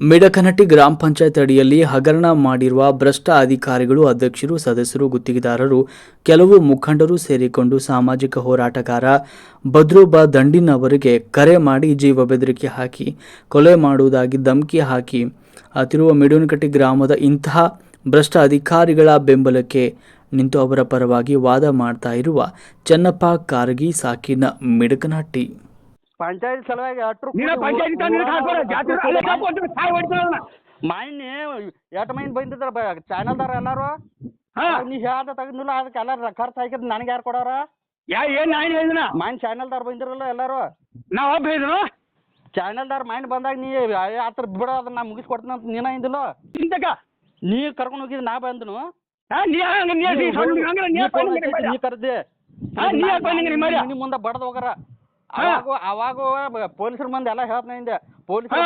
ಮಿಡಕನಟ್ಟಿ ಗ್ರಾಮ ಪಂಚಾಯತ್ ಅಡಿಯಲ್ಲಿ ಹಗರಣ ಮಾಡಿರುವ ಭ್ರಷ್ಟ ಅಧಿಕಾರಿಗಳು, ಅಧ್ಯಕ್ಷರು, ಸದಸ್ಯರು, ಗುತ್ತಿಗೆದಾರರು, ಕೆಲವು ಮುಖಂಡರು ಸೇರಿಕೊಂಡು ಸಾಮಾಜಿಕ ಹೋರಾಟಗಾರ ಬದ್ರೂಬ ದಂಡಿನ್ ಅವರಿಗೆ ಕರೆ ಮಾಡಿ ಜೀವ ಬೆದರಿಕೆ ಹಾಕಿ, ಕೊಲೆ ಮಾಡುವುದಾಗಿ ಧಮಕಿ ಹಾಕಿ ಅತಿರುವ ಮಿಡನಕಟ್ಟಿ ಗ್ರಾಮದ ಇಂತಹ ಭ್ರಷ್ಟ ಅಧಿಕಾರಿಗಳ ಬೆಂಬಲಕ್ಕೆ ನಿಂತು ಅವರ ಪರವಾಗಿ ವಾದ ಮಾಡ್ತಾ ಇರುವ ಚನ್ನಪ್ಪ ಕಾರ್ಗಿ ಸಾಕಿನ ಮಿಡಕನಹಟ್ಟಿ ಪಂಚಾಯತ್ ಸಲುವಾಗಿ ಅಟ್ರು ನೀನು ಪಂಚಾಯತ್ ಹಾಕೋರ ಜಾತಿ ಅಲ್ಲೇ ಹಾಕೋದು ಸಾಯ್ ಹೊಡಿತಾರಲ್ಲ ಮಾನ್ಯ ಎಟ್ ಮೈನ್ ಬಂದಿದ್ರ ಚಾನಲ್ದಾರ ಎಲ್ಲಾರು? ಹಾ. ನೀ ಹೇಳ್ದ ತೆಗೆದಿಲ್ಲ ಅದಕ್ಕೆ ಎಲ್ಲ ಖರ್ಚು ಹಾಕಿದ್ ನನಗೆ ಯಾರು ಕೊಡೋರ? ಯಾ ಏನ್ ನಾನು ಹೇಳಿದಿನ? ಮಾನ್ ಚಾನಲ್ದಾರ್ ಬಂದಿರಲ್ಲ ಎಲ್ಲಾರು? ನಾವ್ ಒಬ್ಬ ಹೇಳಿದ್ರು ಚಾನಲ್ದಾರ್ ಮೈನ್ ಬಂದಾಗ ನೀ ಆತರ ಬಿಡ ಅದನ್ನ ನಾ ಮುಗಿಸ್ಕೊಡ್ತೀನಿ ಅಂತ ನೀನ ಇಂದಿಲ್ಲ ನೀ ಕರ್ಕೊಂಡು ಹೋಗಿದ್ ನಾ ಬಂದನು. ನೀ ಕರ್ದೆ. ನೀ ಮುಂದೆ ಬಡದ್ ಹೋಗರ. ಅವಾಗ ಅವಾಗ ಪೊಲೀಸರ ಮಂದಿ ಎಲ್ಲ ಹೇಳ್ತಾನೆ ಹಿಂದೆ. ಪೊಲೀಸರ್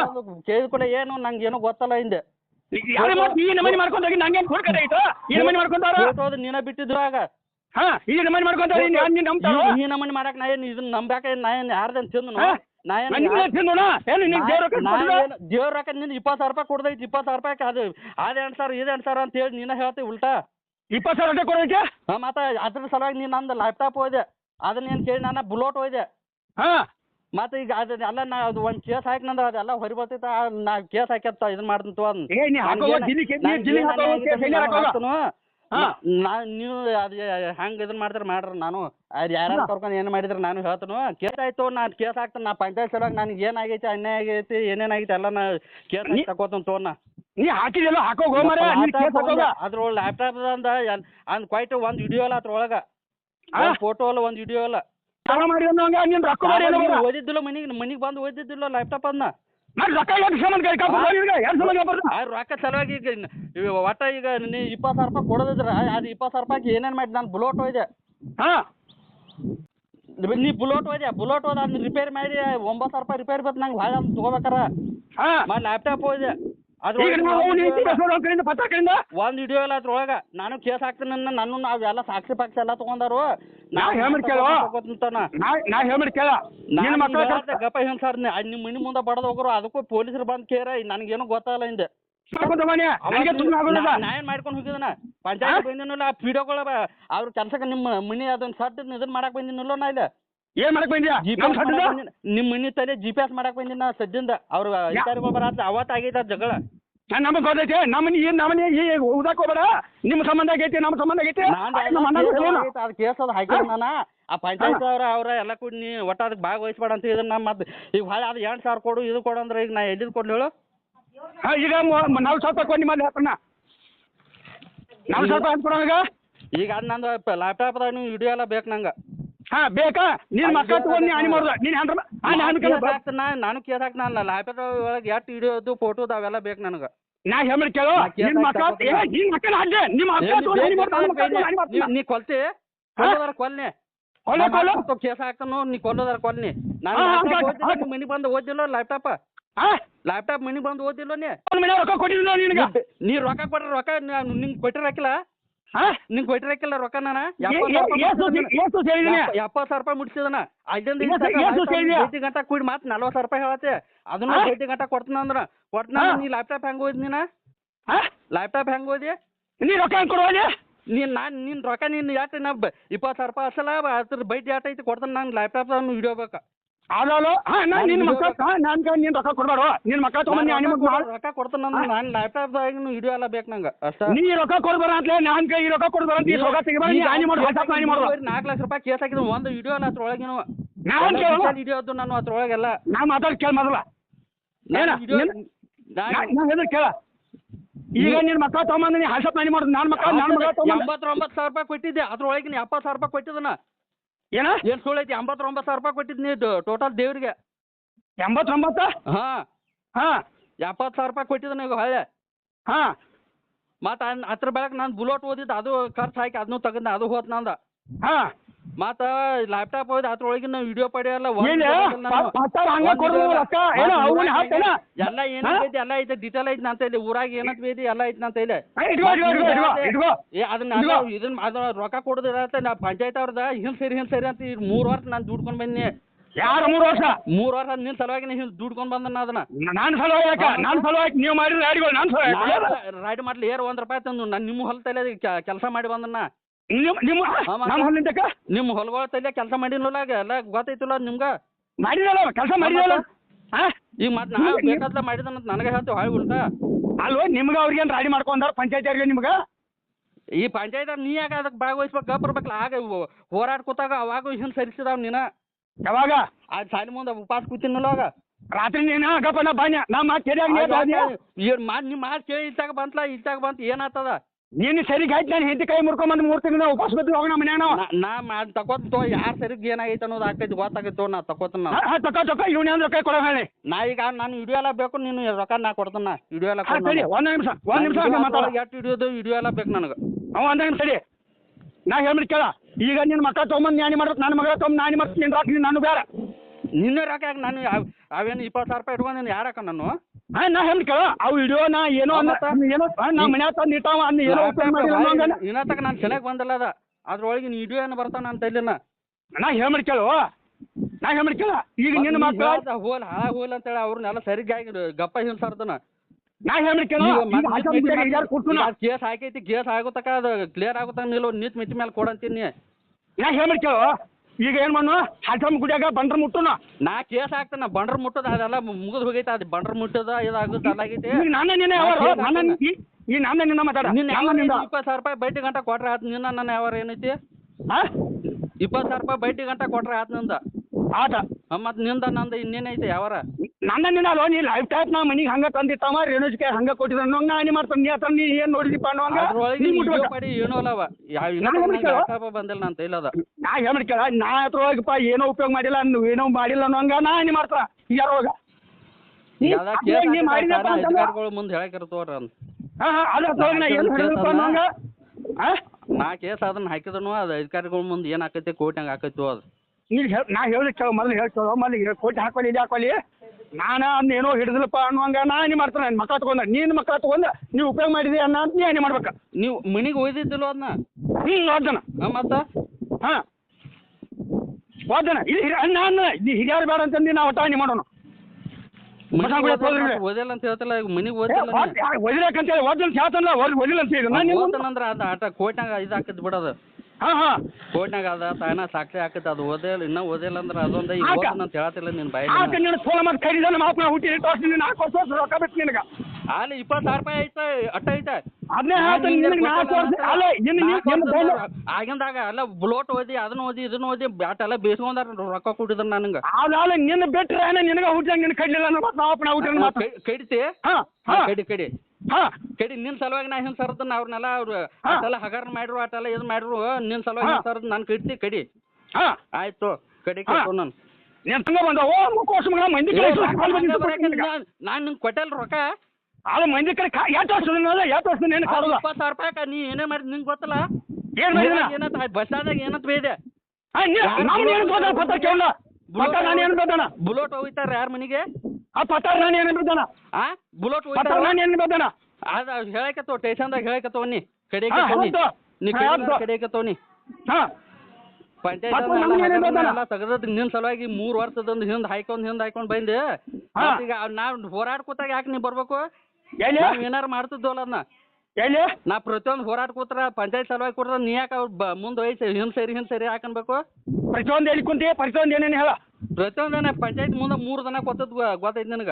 ಕೇಳಿದ ಕೂಡ ಏನು ನಂಗೆ ಏನೋ ಗೊತ್ತಲ್ಲ ಹಿಂದೆ. ನೀನ ಬಿಟ್ಟಿದ್ರು ಆಗ. ಈ ನಮನಿ ಮಾಡ್ಕೊಂತಾರ ನಮೂನಿ ಮಾಡಕ್ ನಾ ಏನ್ ಇದನ್ನ ನಂಬ್ಯಾಕ ನಾ ಏನ್ ಯಾರ್ದನ್ ತಿಂದು ನಾ ಏನ್ ದೇವ್ರ ರೊಕ್ಕ ನಿನ್ ಇಪ್ಪತ್ತು ಸಾವಿರ ರೂಪಾಯಿ ಕೊಡ್ದೈತಿ ಇಪ್ಪತ್ತು ಸಾವಿರ ರೂಪಾಯಿ ಅದು ಅದ್ ಎಂಟು ಸಾವಿರ ಇದು ಎಂಟು ಸಾವಿರ ಅಂತ ಹೇಳಿ ನೀನ ಹೇಳ್ತಿ ಉಲ್ಟಾ. ಇಪ್ಪತ್ತು ಸಾವಿರ ರೂಪಾಯಿ ಕೊಡೋಕೆ ಹಾ ಮತ್ತ ಅದ್ರ ಸಲುವಾಗಿ ನೀನ್ ನಂದು ಲ್ಯಾಪ್ಟಾಪ್ ಹೋಯ್ದೆ ಅದನ್ನ ಏನ್ ಕೇಳಿ ನಾನು ಬುಲೋಟ್ ಹೋಯ್ದೆ ಹಾ. ಮತ್ತೆ ಈಗ ಅದು ಎಲ್ಲ ನಾ ಅದು ಒಂದ್ ಕೇಸ್ ಹಾಕಿ ನಂದು ಅದೆಲ್ಲ ಹೊರಿ ಬರ್ತೈತ ನಾ ಕೇಸ್ ಹಾಕ್ಯತ್ತ ಇದನ್ನ ಮಾಡ್ತೀನಿ ತೋ ಅದನ್ನ ಏ ನೀ ನೀ. ನಾ ನೀವು ಅದು ಹೆಂಗ್ ಇದನ್ ಮಾಡಿದ್ರ ಮಾಡ್ರಿ ನಾನು. ಅದ್ ಯಾರು ಕರ್ಕೊಂಡು ಏನು ಮಾಡಿದ್ರ ನಾನು ಹೇಳ್ತನು. ಕೇಸ್ ಆಯ್ತು ನಾನು ಕೇಸ್ ಹಾಕ್ತಾನ ನಾ ಪಂಚಾಯತ್ ಸಲುವಾಗಿ ನನಗೆ ಏನಾಗೈತಿ ಅನ್ಯಾಯ ಆಗೈತಿ ಏನೇನಾಗೈತಿ ಎಲ್ಲ ನಾ ಕೇಸ್ ಹಾಕಿ ತಗೋತೀನಿ ತೋನ ನೀ. ಹಾಕಿದೆಲ್ಲ ಹಾಕೋ ನೀ ಅದ್ರೊಳಗೆ ಲ್ಯಾಪ್ಟಾಪ್ ಅಂದ ಅಂದ್ ಕ್ವೈಟ್ ಒಂದು ವಿಡಿಯೋ ಅಲ್ಲ ಅದ್ರೊಳಗ? ಫೋಟೋ ಅಲ್ಲ ಒಂದು ವಿಡಿಯೋ ಅಲ್ಲ. ಸಾಲ ಮಾಡಿ ಅನ್ನೋಂಗ ನೀನ್ ರೊಕ್ಕ ಮಾಡಿ ನೀನು ಓದಿದ್ದಿಲ್ಲ ಮನಿಗೆ ಮನಿಗೆ ಬಂದು ಓದಿದ್ದಿಲ್ಲ ಲ್ಯಾಪ್ಟಾಪ್ ಅದನ್ನ ನಾನು ರೊಕ್ಕ ಯಾಕೆ ಸಂಬಂಧ ಕೈ ಕಾಪು ನಿನಗೆ ಯಾರು ಸಂಬಂಧ ಆ ರೊಕ್ಕ ಸಲುವಾಗಿ ಈಗ ಇವ್ ಒಟ್ಟ ಈಗ ನೀ ಇಪ್ಪತ್ತು ಸಾವಿರ ರೂಪಾಯಿ ಕೊಡೋದಿದ್ರ ಅದು ಇಪ್ಪತ್ತು ಸಾವಿರ ರೂಪಾಯಿ ಏನೇನು ಮಾಡಿ ನಾನು ಬುಲೋಟ್ ಹೋಯ್ದೆ ಹಾ. ನೀ ಬುಲೋಟ್ ಹೋಯ್ದೆ ಬುಲೋಟ್ ಹೋದ ಅದನ್ನ ರಿಪೇರಿ ಮಾಡಿ ಒಂಬತ್ತು ಸಾವಿರ ರೂಪಾಯಿ ರಿಪೇರಿ ಬತ್ತು ನಂಗೆ ಭಾಳ ತೊಗೋಬೇಕಾರ. ಹಾ. ಲ್ಯಾಪ್ಟಾಪ್ ಹೋಯ್ದೆ ಒಂದು ವಿಡಿಯೋ ಇಲ್ಲ ಅದ್ರೊಳಗ ನಾನು ಕೇಸ್ ಹಾಕ್ತೀನಿ ನನ್ನ ನಾವೆಲ್ಲ ಸಾಕ್ಷಿ ಪಾಕ್ಷಿ ಎಲ್ಲ ತಗೊಂಡಾರು. ನಾ ಹೇಳ್ಬಿಡ್ ಕೇಳು. ತಗೋತಂತಾನ ನಾ ನಾ ಹೇಳ್ಬಿಡಿ ಕೇಳ. ನಿನ್ನ ಮಕ್ಕಳ ಗಪ್ಪ ಹೆಂಗ್ ಸರ್ ನಿಮ್ ಮನಿ ಮುಂದೆ ಬಡದ ಹೋಗ್ರು ಅದಕ್ಕೂ ಪೊಲೀಸರು ಬಂದ್ ಕೇರ ನನಗೇನು ಗೊತ್ತಾಗಲ್ಲ ಹಿಂದೆ. ನಾನೇನ್ ನನಗೆ ತುಂಬ ಆಗೋದಿಲ್ಲ. ನಾ ಏನ್ ಮಾಡ್ಕೊಂಡು ಹೋಗಿದನ? ಪಂಚಾಯತ್ ಬಂದಿನಲ್ಲ ಆ ಪಿಡಿಯೋಗಳ ಅವ್ರ ಕೆಲ್ಸಕ್ಕೆ ನಿಮ್ಮ ಮನಿ ಅದನ್ನ ಸಟ್ ಇದನ್ನ ಮಾಡಕ್ ಬಂದಿನಲ್ಲ ನಾ ಇಲ್ಲ. ಏನ್ ಮಾಡಕ್ ಬಂದ್ಯಾ? ನಮ್ ಸಡ್ಡದ ನಿಮ್ಮ ಮನಿ ತಲೆ ಜಿ ಪಿ ಎಸ್ ಮಾಡಕ್ ಬಂದಿನ ನಾ ಸದ್ದಿಂದ ಅವ್ರ ಅಧಿಕಾರಿಗಳು ಅವತ್ ಆಗೈತ ಜಗಳ. ನಮಗ್ ಗೊತ್ತೈತೆ. ನಮ್ಮನಿ ಏನ್ ನಮ್ಮನಿ ಈ ಉದಾಕ್ ಹೋಗ್ಬೇಡ. ನಿಮ್ಮ ಸಂಬಂಧ ಆಗೈತಿ ನಮ್ಮ ಸಂಬಂಧ ಆಗೈತಿ. ನಾನ್ ಆಯ್ತು, ನಮ್ಮ ಅಣ್ಣಗೂ ಹೇಳೋಣ. ಅದು ಕೇಸ್ ಅದ ಹಾಕಿದ ನಾನು. ಆ ಪಂಚಾಯತ್ ಅವ್ರ ಅವ್ರ ಎಲ್ಲ ಕೂಡಿ ನೀ ಒಟ್ಟ ಅದಕ್ಕೆ ಭಾಗವಹಿಸ್ಬೇಡ ಅಂತ ಇದನ್ನ ನಮ್ಮ ಮತ್ತೆ ಈಗ ಹೊಳ್ಳಿ ಅದು ಎಂಟು ಸಾವಿರ ಕೊಡು ಇದು ಕೊಡು ಅಂದ್ರೆ ಈಗ ನಾ ಎಲ್ಲಿದ್ ಕೊಡ್ಲಿ ಹೇಳು? ಹಾ, ಈಗ ನಾವು ಸ್ವಲ್ಪ ಕೊನಿ ಮಾಡಿ ಹಾಕೋಣ ನಾವು ಸ್ವಲ್ಪ ಹಂಚ್ಕೊಡೋಣ ಈಗ? ಈಗ ಅದು ನಂದು ಲ್ಯಾಪ್ಟಾಪ್ದಾಗ ನೀವು ವಿಡಿಯೋ ಎಲ್ಲ ಬೇಕು ನಂಗೆ. ಹಾ ಬೇಕಾ? ನಿನ್ ಮಕ್ಕ ತಗೊಂಡ್ ಹಾನಿ ಮಾಡುದ ನೀನ್ ಹಂಡ್ರ ಹಾ ನೀ ನಾನು ಕೇಸ್ ಹಾಕಿ ನಾನು ಲ್ಯಾಪ್ಟಾಪ್ ಒಳಗೆ ಎಷ್ಟು ಹಿಡಿಯೋದು ಫೋಟೋದ ಅವೆಲ್ಲ ಬೇಕು ನನಗೆ. ನಾ ಹೆಮ್ಮೆ ಕೇಳು. ನಿನ್ ಮಕ್ಕ ಏ ನಿನ್ ಮಕ್ಕಳ ಹಾಗೆ ನಿಮ್ಮ ಅಕ್ಕ ತಗೊಂಡು ಹಾನಿ ಮಾಡ್ತಾನೆ, ನಮ್ಮ ಮಕ್ಕ ತಗೊಂಡು ಹಾನಿ ಮಾಡ್ತಾನೆ. ನೀ ಕೊಲ್ತಿ? ಕೊಲ್ಲೋದಾರ ಕೊಲ್ನಿ. ಕೊಲ್ಲೆ, ಕೊಲ್ಲ. ಕೇಸ್ ಹಾಕ್ತಾನು ನೀ ಕೊಲ್ಲೋದಾರ ಕೊಲ್ನಿ. ನಾನು ಮನಿ ಬಂದು ಓದಿಲ್ಲ ಲ್ಯಾಪ್ಟಾಪ್ ಲ್ಯಾಪ್ಟಾಪ್ ಮನಿ ಬಂದು ಓದಿಲ್ಲ ನೀ? ರೊಕ್ಕ ಕೊಟ್ಟಿಲ್ಲ ನಿನಗೆ? ನೀ ರೊಕ್ಕ ಕೊಟ್ರೆ ರೊಕ್ಕ ನಿಂಗೆ ಕೊಟ್ಟಿರಕಿಲ್ಲ ಹಾ ನಿಂಗೆ ಕೊಟ್ಟಿರಕಿಲ್ಲ ರೊಕ್ಕ ನಾನು. ಎಪ್ಪತ್ತು ಸಾವಿರ ರೂಪಾಯಿ ಮುಟ್ಸಿದನ. ಅಲ್ಲಿಂದ ಗಂಟೆ? ಕೂಡಿ ಮಾತು ನಲ್ವತ್ತು ಸಾವಿರ ರೂಪಾಯಿ ಹೇಳತ್ತೆ. ಅದನ್ನ ಐದು ಗಂಟೆ ಕೊಡ್ತೀನಿ ಅಂದ್ರೆ. ಕೊಡ್ತೀನಿ ನೀ ಲ್ಯಾಪ್ಟಾಪ್ ಹೆಂಗೆ ಓದಿ ನೀನು? ಹಾ? ಲ್ಯಾಪ್ಟಾಪ್ ಹೆಂಗೆ ಓದಿ? ನೀ ರೊಕ್ಕ ಹೆಂಗ್ ಕೊಡುವ ನೀನು ನಾನು ನಿನ್ ರೊಕ್ಕ ನೀನು ಯಾಕೆ ನಾ ಇಪ್ಪತ್ತು ಸಾವಿರ ರೂಪಾಯಿ ಅಸಲ ಅದ್ರ ಬೈಟ್ ಯಾಟ ಐತಿ ಕೊಡ್ತಾನೆ ನಾನು ಲ್ಯಾಪ್ಟಾಪ್ ವಿಡಿಯೋ ಬೇಕಾ. ಅಲ್ಲೋ ಹಾ ನಾ ನಾನು ನಿನ್ನ ಮಕ್ಕ ಹಾ ನಾನ್ ನೀನ್ ರೊಕ್ಕ ಕೊಡ್ಬೇಡ ನಿನ್ ಮಕ್ಕ ತಗೊಂಡು ನಾನು ಹಾನಿ ನಾನು ಮಾಡ್ ರೊಕ್ಕ ಕೊಡ್ತಾನೆ ನಾನು ಲ್ಯಾಪ್ಟಾಪ್ದಾಗ ವಿಡಿಯೋ ಎಲ್ಲ ಬೇಕು ನಂಗೆ. ಅಷ್ಟ. ನೀ ರೊಕ್ಕ ಕೊಡ್ಬಾರ ಅಂತಲೇ ನಾನ್ ಕೈ ರೊಕ್ಕ ಕೊಡ್ಬೇಡ ಅಂತ ಈ ರೊಕ್ಕ ನೀ ಹಾನಿ ಮಾಡು ಹೊಸ ಹಾನಿ ಮಾಡು. ನಾಲ್ಕು ಲಕ್ಷ ರೂಪಾಯಿ ಕೇಸ್ ಹಾಕಿದ್ರು ಒಂದು ವಿಡಿಯೋ ಅಲ್ಲ ಅದ್ರೊಳಗಿನ ನಾನ್ ನಾನು ಅದ್ರೊಳಗೆಲ್ಲ. ನಾ ಮಾತಾಡ್ ಕೇಳ ಮೊದಲ. ನಾನು ನಿನ್- ನಾನು- ನಾ ಹೆದ್ರ ಕೇಳ. ಈಗ ನಿನ್ ಮಕ್ಕ ತಗೊಂಬಂದ ನೀ ಹಸಪ್ ಹಾನಿ ಮಾಡುದು ನಾನ್ ಮಕ್ಕ ನಾನು ಎಂಬತ್ತೊಂಬತ್ತು ಸಾವಿರ ರೂಪಾಯಿ ಕೊಟ್ಟಿದ್ದೆ ಅದ್ರೊಳಗಿನ ಎಪ್ಪತ್ತು ಸಾವಿರ ರೂಪಾಯಿ ಕೊಟ್ಟಿದ್ದನ ಏನ? ಏನ್ ಸುಳ್ಳು ಐತಿ? ಎಂಬತ್ತೊಂಬತ್ತು ಸಾವಿರ ರೂಪಾಯಿ ನೀವು ಟೋಟಲ್ ದೇವ್ರಿಗೆ. ಎಂಬತ್ತೊಂಬತ್ತ? ಹಾ. ಹಾ. ಎಪ್ಪತ್ತು ಸಾವಿರ ರೂಪಾಯಿ ಕೊಟ್ಟಿದ್ದನ ನೀವು ಹಳೆ. ಹಾ. ಮತ್ತು ಹತ್ರ ಬೆಳಗ್ಗೆ ನಾನು ಬುಲೆಟ್ ಓದಿದ್ದು ಅದು ಖರ್ಚು ಹಾಕಿ ಅದನ್ನು ತೆಗೆದ್ನ ಅದು ಹೋತ್ ನಂದ. ಹಾ. ಮತ್ತು ಲ್ಯಾಪ್ಟಾಪ್ ಹೋಯ್ತು ಅದ್ರೊಳಗಿನ ವಿಡಿಯೋ ಪಡೆಯಲ್ಲ ಎಲ್ಲ ಏನೈತಿ ಎಲ್ಲ ಐತೆ ಡಿಟೇಲ್ ಐತಿ ಅಂತ ಇಲ್ಲಿ ಊರಾಗ ಏನಂತ ಬೇದಿ ಎಲ್ಲ ಐತಿ ಅಂತ ಇಲ್ಲಿ ಅದನ್ನ ಇದನ್ನ ಅದನ್ನ ರೊಕ್ಕ ಕೊಡೋದಿರತ್ತೆ ನಾ ಪಂಚಾಯತ್ ಅವ್ರದ ಹಿಂಗ್ ಸರಿ ಹಿಂಗ್ ಸರಿ ಅಂತ ಈಗ ಮೂರ್ ವರ್ಷ ನಾನು ದುಡ್ಕೊಂಡ್ ಬಂದ್ನಿ. ಯಾರು ಮೂರ್ ವರ್ಷ? ಮೂರ್ ವರ್ಷ ನಿನ್ ಸಲುವಾಗಿ ನೀವು ದುಡ್ಕೊಂಡ್ ಬಂದನ ಅದನ್ನ. ನಾನು ಸಲುವಾಗಿ ನಾನು ಸಲುವಾಗಿ ನೀವು ಮಾಡಿದ ಗಾಡಿಗಳು ನಾನು ರೈಡ್ ಮಾಡ್ಲಿ ಏರ್ ಒಂದ್ ರೂಪಾಯಿ ತಂದು ನಾನು ನಿಮ್ಮ ಹೊಲ ತಲೆ ಕೆಲಸ ಮಾಡಿ ಬಂದನ್ನ. ನಿಮ್ಮ ನಿಮ್ಮ? ನಮ್ಮ ಹೊಲಿಂದಕ್ಕ ನಿಮ್ಮ ಹೊಲಗಳ ತಲೆ ಕೆಲಸ ಮಾಡಿನಲ್ಲ ಎಲ್ಲ ಗೊತ್ತೈತಿಲ್ಲ ನಿಮ್ಗ? ಮಾಡಿದಲ್ಲ ಕೆಲಸ ಮಾಡಿದಲ್ಲ ಈಗ ಮತ್ತೆ ನಾ ಬೇಕಾದ್ಲ ಮಾಡಿದಂತ ನನಗೆ ಹೇಳ್ತೇವೆ ಹಾಳು ಅಂತ ಅಲ್ವ ನಿಮ್ಗೆ ಅವ್ರಿಗೆ ಏನ್ ರಾಡಿ ಮಾಡ್ಕೊಂಡಾರ ಪಂಚಾಯತಿಯವ್ರಿಗೆ ನಿಮ್ಗ? ಈ ಪಂಚಾಯತ್ ನೀ ಯಾಕ ಅದಕ್ಕೆ ಭಾಗವಹಿಸ್ಬೇಕು ಬರ್ಬೇಕಲ್ಲ ಆಗ ಹೋ- ಹೋರಾಟ ಕೂತಾಗ ಅವಾಗ ಹಿಂದೆ ಸರಿಸಿದಾವ್ ನೀನ? ಯಾವಾಗ? ಆ ಸಾಲಿ ಮುಂದೆ ಉಪವಾಸ ಕೂತಿನಲ್ಲ ಅವಾಗ? ರಾತ್ರಿ ನೀನ ಗಪ್ಪ ನಾ ಬಾನ್ಯ ನಾ ಮಾತು ಏನ್ ಮಾಡಿ ನಿಮ್ಮ ಮಾತು ಕೇಳಿ ಇತ್ತಾಗ ಬಂತಲ್ಲ ಇತ್ತಾಗ ಬಂತ ಏನಾಗ್ತದ ನೀನು ಸರಿಗೆ ಆಯ್ತು ನಾನು ಹೆಂಡತಿ ಕೈ ಮುರ್ಕೊಂಬಂದು ಮೂರು ತಿಂಗಳು ಉಪವಾಸ ಬಿದ್ದು ಹೋಗೋಣ ಮನ್ಯಾಗ ನಾವು. ನಾ- ನಾ ಮಾಡಿ ತಕೋತ ಯಾರು ಸರಿಗೆ ಏನಾಗೈತೆ ಅನ್ನೋದು ಆಕೈತಿ ಗೊತ್ತಾಗೈತೆ ನಾ ತಕೋತ ನಾ ಹಾಂ ತಕ ತಕ ಇವನೇ ಅಂದ್ರೆ ಕೈ ಕೊಡೋ ಹೇಳಿ. ನಾ ಈಗ ನಾನು ವಿಡಿಯೋ ಎಲ್ಲ ಬೇಕು ನೀನು ರೊಕ್ಕ ನಾ ಕೊಡ್ತಾನ ವಿಡಿಯೋ ಎಲ್ಲ ಹಾಂ ಸರಿ ಒಂದ್ ನಿಮಿಷ ಒಂದ್ ನಿಮಿಷ ಮಾತಾಡ. ಎಷ್ಟು ಹಿಡಿಯೋದು ವಿಡಿಯೋ ಎಲ್ಲ ಬೇಕು ನನಗೆ. ಅವ ಒಂದ್ ನಿಮಿಷ ಸರಿ ನಾ ಹೇಳ್ಬಿಟ್ಟು ಕೇಳ. ಈಗ ನಿನ್ನ ಮಕ್ಕ ತೊಗೊಂಬಂದು ನ್ಯಾಣಿ ಮಾಡ್ಬೇಕು ನನ್ನ ಮಗಳ ತೊಗೊಂಡು ನಾನಿ ಮಾಡ್ತೀನಿ ನೀನು ರಾತ್ರಿ ನಾನು ಬೇಡ. ನಿನ್ನ ರೊಕ್ಕ ಯಾಕೆ ನಾನು ಅವ್- ಅವೇನು ಇಪ್ಪತ್ತು ಸಾವಿರ ರೂಪಾಯಿ ಇಟ್ಕೊಂಡು ಯಾರಕ್ಕ ನಾನು? ಹಾಂ ನಾ ಕೇಳ? ಅವು ಏನೋ? ಏನೋ ಹಾ, ನಾ ಮನ್ಯಾಗ ತಂದು ಇಟ್ಟಾವ ಅಂದ್ ಏನೋ ಉಪಯೋಗ ಮಾಡಿಲ್ಲ ಅನ್ನೋ ಹಂಗಲ್ಲ. ನಾನು ಚೆನ್ನಾಗಿ ಬಂದಿಲ್ಲ ಅದ. ಅದ್ರೊಳಗೆ ನೀ ವಿಡಿಯೋ ಏನು ಬರ್ತಾವ ನನ್ನ ತೈಲಿನ ನಾ ಹೇಳ್ಬಿಟ್ಟು ಕೇಳು. ನಾ ಕೇಳ. ಈಗ ನಿನ್ನ ಮಕ್ಕಳು ಹೋಲ್ ಹಾಳ ಹೋಲ್ ಅಂತೇಳಿ ಅವ್ರನ್ನೆಲ್ಲ ಸರಿಗಾಗಿ ಗಪ್ಪ ಹಿಂಸಾರ್ದನ. ನಾ ಕೇಳು. ಕೇಸ್ ಹಾಕೈತಿ ಕೇಸ್ ಆಗುತ್ತಕ ಅದು ಕ್ಲಿಯರ್ ಆಗುತ್ತಾ ನಿಲ್ಲ ನಿಂತ್ ಮಿತಿ ಮೇಲೆ ಕೊಡಂತೀನಿ ನಾ. ಕೇಳು. ಈಗ ಏನ್ ಮಾಡು ಹಾಟಮ್ ಗುಡಿಯಾಗ ಬಂಡ್ರ ಮುಟ್ಟುನ? ನಾ ಕೇಸ್ ಹಾಕ್ತಾನ ಬಂಡ್ರ ಮುಟ್ಟದ ಅದೆಲ್ಲ ಮುಗಿದ್ ಹೋಗೈತೆ ಅದು ಬಂಡ್ರ ಮುಟ್ಟದ ಇದಾಗುತ್ತ ಅಲ್ಲಾಗೈತೆ. ಈಗ ನಾನೇ ನಿನ್ನ ನನ್ನ ಈ- ನಾನೇ ನಿನ್ನ ಮಾತಾಡ. ನಿನ್ನ ಇಪ್ಪತ್ತು ಸಾವಿರ ರೂಪಾಯಿ ಬೈಟಿ ಗಂಟ ಕೊಟ್ರೆ ಆತ ನಿನ್ನ ನನ್ನ ಯಾವಾರ ಏನೈತಿ? ಇಪ್ಪತ್ತು ಸಾವಿರ ರೂಪಾಯಿ ಬೈಟಿ ಗಂಟ ಕೊಟ್ರೆ ಆತ ನಿಂದ. ಆತ. ಮತ್ತೆ ನಿಂದ ನಂದ ಇನ್ನೇನೈತಿ ಯಾವಾರ? ನನ್ನ ನಿನ್ನ ಲೋನ್ ನೀ ಲೈಫ್ ಟೈಪ್ ನಾ ಮನಿಗೆ ಹಂಗ ತಂದಿತ್ತವ ಕೈ ಹಂಗ ಕೊಟ್ಟಿದ್ದ ಅನ್ನೋಂಗ ನೀ ಮಾಡ್ತಾನೆ? ನೀ ಆತ ನೀ ಏನು ನೋಡಿದಿಪ್ಪ ಅನ್ನೋಂಗ ಅದ್ರೊಳಗೆ ನೀ ವಿಡಿಯೋ ಮುಟ್ಬೇಕ. ಪಡಿ ಏನೂ ಅಲ್ಲವ. ಯಾವ ಬಂದಿಲ್ಲ ನಾನು ತೈಲದ? ನಾ ಹೇಳ್ಬಿಟ್ಟು ಕೇಳ? ನಾ ಹೋಗಿಪ್ಪ ಏನೋ ಉಪಯೋಗ ಮಾಡಿಲ್ಲ ನೀವು ಏನೋ ಮಾಡಿಲ್ಲ ಅನ್ನೋಂಗ ನಾ ನೀ ಮಾಡ್ತಾರ ಯಾರೋಗ ಅಧಿಕಾರಿಗಳು ಮುಂದೆ ಹೇಳಕಿರ್ತವ್ರ ಹಾಂ ಹಾ ಅಲ್ಲ ಅದ್ರೊಳಗೆ ನಾ ಏನು ಹೇಳಿದಪ್ಪ ಅನ್ನೋಂಗ? ಹಾ ನಾ ಕೇಸ್ ಅದನ್ನ ಹಾಕಿದ್ರು ಅದು ಅಧಿಕಾರಿಗಳ ಮುಂದೆ ಏನು ಆಕೈತಿ ಕೋರ್ಟ್ನಾಗ ಆಕೈತು ಅದು. ನೀನು ಹೇಳಿ ನಾ ಹೇಳಿ ಕೇಳ ಮೊದಲು ಹೇಳ್ತೇವೆ ಮೊದಲು ಕೋಟಿ ಹಾಕೊಳ್ಳಿ ಇದು ಹಾಕೊಳ್ಳಿ ನಾನು ಅದನ್ನ ಏನೋ ಹಿಡಿದಿಲ್ಲಪ್ಪ ಅನ್ನುವಂಗ ನಾ ಏನು ಮಾಡ್ತಾನೆ? ನನ್ನ ಮಕ್ಕಳ ತಗೊಂಡ ನೀನ್ ಮಕ್ಕಳ ತಗೊಂಡ ನೀವು ಉಪಯೋಗ ಮಾಡಿದಿ ಅನ್ನ ಅಂತ ನೀ ಏನು ಮಾಡ್ಬೇಕು? ನೀವು ಮನಿಗೆ ಒಯ್ದಿದ್ದಿಲ್ಲ ಅದನ್ನ ಹ್ಞೂ ಓದ್ದನ ಮತ್ತು? ಹಾಂ. ಓದ್ದನ ನಾನು ಹಿರಿಯರು ಬೇಡ ಅಂತಂದು ನಾವು ಒಟ್ಟ ಮಾಡೋಣ. ಓದಿಲ್ಲ ಅಂತ ಹೇಳ್ತಲ್ಲ ಈಗ ಮನಿಗೆ ಓದಿಲ್ಲ ಒದಿಲಕ್ಕಂತೇಳಿ ಓದಲ್ ಹೇಳ್ತಾನಲ್ಲ ಓದಿಲ್ಲ ಅಂತ ಹೇಳಿ ನಾನು ಓದ್ತಾನಂದ್ರ ಅದು ಆಟ ಕೋಟ್ನಾಗ ಇದು ಹಾಕತ್ ಬಿಡೋದು. ಹಾಂ ಹಾಂ. ಕೋರ್ಟ್ನಾಗ ಅದ ತಾನ ಸಾಕ್ಷಿ ಹಾಕತ್ ಅದು ಓದಿಲ್ಲ ಇನ್ನೂ ಓದಿಲ್ಲ ಅಂದ್ರ ಅದೊಂದು ಈಗ ಹಾಕ. ಓದ್ತಾನ ಅಂತ ಹೇಳ್ತಿಲ್ಲ ನಿನ್ನ ಬಾಯಿ ಆಕ ನೀನು ಸೋಲ ಮತ್ತೆ ಕೈಲಿಲ್ಲ ನಮ್ಮ ಅಪ್ಪನ ಹುಟ್ಟಿ ತೋರಿಸಿ ನಾಲ್ಕು ವರ್ಷ ರೊಕ್ಕ ಬಿಟ್ಟು ನಿನಗೆ. ಅಲ್ಲಿ ಇಪ್ಪತ್ತು ಸಾವಿರ ರೂಪಾಯಿ ಐತೆ ಅಟ್ಟ ಐತೆ. ಅದನ್ನೇ ಹೇಳ್ತಾನೆ ನಿನಗೆ ನಾಲ್ಕು ವರ್ಷ ಅಲ್ಲ ಇನ್ನು ನೀವು ಆಗಿಂದಾಗ ಎಲ್ಲ ಬ್ಲೋಟ್ ಓದಿ ಅದನ್ನ ಓದಿ ಇದನ್ನ ಓದಿ ಬ್ಯಾಟ್ ಎಲ್ಲ ಬೇಸ್ಕೊಂಡಾರ ರೊಕ್ಕ ಕೊಟ್ಟಿದ್ರು ನನಗೆ. ಅಲ್ಲ ನಿನ್ನ ಬಿಟ್ರೆ ನಿನಗ ಹುಟ್ಟಿ ನಿನ್ನ ಕಡ್ಲಿಲ್ಲ ಅಪ್ಪನ ಹುಟ್ಟಿ ಮಾತು ಕಡಿತಿ? ಹಾ, ಹಾಂ. ಕಡಿ ಕಡಿ. ಹಾಂ. ಕಡಿ ನಿನ್ ಸಲುವಾಗಿ ನಾ ಹಿಂಗ್ ಸರದ್ ಅವ್ರನ್ನೆಲ್ಲ ಅವ್ರು ಅದೆಲ್ಲ ಹಗರಣ ಮಾಡ್ರು ಅಟೆಲ್ಲ ಇದು ಮಾಡ್ರು ನಿನ್ ಸಲುವಾಗಿ. ಹಿಂಗ್ ಸರದ್ ನಾನು ಕಡ್ತಿ ಕಡಿ. ಹಾಂ. ಆಯ್ತು ಕಡಿ. ಕಟ್ಟು ನಾನು. ನೀನು ತಂಗ ಮಗ ಮಂದಿ ನಾನ್ ನಿಂಗೆ ಕೊಟ್ಟಲ್ ರೊಕ್ಕ? ಅದು ಮಂದಿ ಕಡೆ ಎಷ್ಟು ವರ್ಷ ಎಷ್ಟು ವರ್ಷ ನೀನು ಕಾಡೋದ ಇಪ್ಪತ್ತು ಸಾವಿರ ರೂಪಾಯಿ ನೀ ಏನೇ ಮಾಡಿದ್ ನಿಂಗೆ ಗೊತ್ತಲ್ಲ? ಏನು ಮಾಡಿದ ಏನಂತ ಬಸ್ಸಾದಾಗ ಏನಂತ ಬೇದೆ ನಾನು ಏನು ಬುಲೋಟ್ ಹೋಗ್ತಾರ ಯಾರ ಮನೆಗೆ? ಆ ಪತಾರ್ ನಾನು ಏನು ಬಿದ್ದಾನ? ಆ? ಬುಲೆಟ್ ಪತಾರ್ ನಾನು ಏನು ಬಿದ್ದಾನ? ಅದ ಹೇಳಕತ್ತವ ಟೇಷನ್ದಾಗ ಹೇಳಕತ್ತವ ನೀ. ಕಡೆ ಹಾ, ಹೌದು. ನೀ ಹಾ, ಹೌದು. ಕಡೆಕತ್ತವ ನೀ. ಹಾಂ. ಪಂಚಾಯತ್ ತೆಗೆದದ್ ನಿನ್ ಸಲುವಾಗಿ ಮೂರ್ ವರ್ಷದಿಂದ ಹಿಂದ್ ಹಾಯ್ಕೊಂಡ್ ಹಿಂದ್ ಹಾಯ್ಕೊಂಡ್ ಬಂದೆ. ಈಗ ನಾವ್ ಹೋರಾಡ್ಕೋತಾಗ ಯಾಕೆ ನೀ ಬರ್ಬೇಕು? ಏನಾರ ಮಾಡ್ತಿದ್ವಲ್ಲ ಅದನ್ನ ಎಲ್ಲಿ? ನಾ ಪ್ರತಿಯೊಂದು ಹೋರಾಟ ಕೂತ್ರ ಪಂಚಾಯತ್ ಸಲುವಾಗಿ ಕೊಡ್ರ ನೀ ಯಾಕೆ ಮುಂದೆ ಒಯ್ಸಿ ಹಿಂದ್ ಸೇರಿ ಹಿಂದ್ ಸೇರಿ ಹಾಕನ್ಬೇಕು? ಪ್ರತಿಯೊಂದು ಹೇಳಿ ಕುಂತಿ ಪ್ರತಿಯೊಂದು ಏನೇನು ಹೇಳ ಪ್ರತಿಯೊಂದನ ಪಂಚಾಯತ್ ಮುಂದೆ ಮೂರು ದಿನ ಕೊತ್ತದ್ ಗೊತ್ತೈತಿ ನಿನಗ?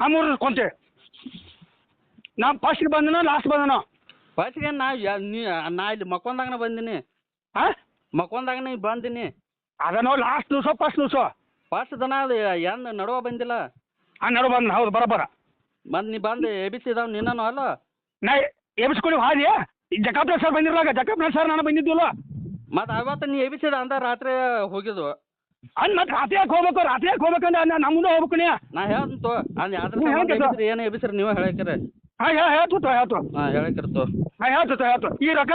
ಆ ಮೂರು ಕುಂತಿ. ನಾ ಫಸ್ಟ್ ಬಂದನ ಲಾಸ್ಟ್ ಬಂದನ? ಫಸ್ಟ್ಗೆ ನಾ ಯಾ- ನೀ ನಾ ಇಲ್ಲಿ ಮಕ್ಕೊಂದಾಗನ ಬಂದಿನಿ. ಹಾ ಮಕ್ಕೊಂದಾಗನ ಬಂದಿನಿ. ಅದನೋ ಲಾಸ್ಟ್ ದಿವಸ ಫಸ್ಟ್ ದಿವಸ? ಫಸ್ಟ್ ದನ ಅದು ಎಂದ ನಡುವ ಬಂದಿಲ್ಲ. ಆ ನಡು ಬಂದ ಹೌದು ಬರೋಬ್ಬರ. ಮತ್ ನೀ ಬಂದು ಎಬಿಸಿದವ್ ನಿನ್ನನು ಅಲ್ಲ? ನಾ ಎಬ್ಸ್ಕೊಂಡು ಹಾದಿ ಜಕಾಪ್ನ ಸರ್ ಬಂದಿರಲಾಗ ಜಕಾಪ್ನ ಸರ್ ನಾನು ಬಂದಿದ್ದಿಲ್ಲ. ಮತ್ ಅವತ್ತ ನೀ ಎಬಿಸಿದ ಅಂದ ರಾತ್ರಿ ಹೋಗಿದ್ವು. ಅನ್ ಮತ್ತೆ ರಾತ್ರಿ ಯಾಕೆ ಹೋಗ್ಬೇಕು? ರಾತ್ರಿ ಯಾಕೆ ಹೋಗ್ಬೇಕಂದ್ರೆ ನಾ ನಮ್ದು ಮುಂದೆ ಹೋಗ್ಬೇಕು ನೀ. ನಾ ಹೇಳ್ತು ಅಂದ್ ಯಾವ್ದ್ರ ನೀವ್? ಎಬಿಸ್ರಿ ಏನು ಎಬಿಸ್ರಿ ನೀವೇ ಹೇಳಕ್ರಿ. ಹಾಂ ಹೇಳ್ತು ಹೇಳ್ತು ಹಾಂ ಹೇಳಕ್ಕಿರ್ತು ಹಾಂ ಹೇಳ್ತು ಹೇಳ್ತು ಈ ರೊಕ್ಕ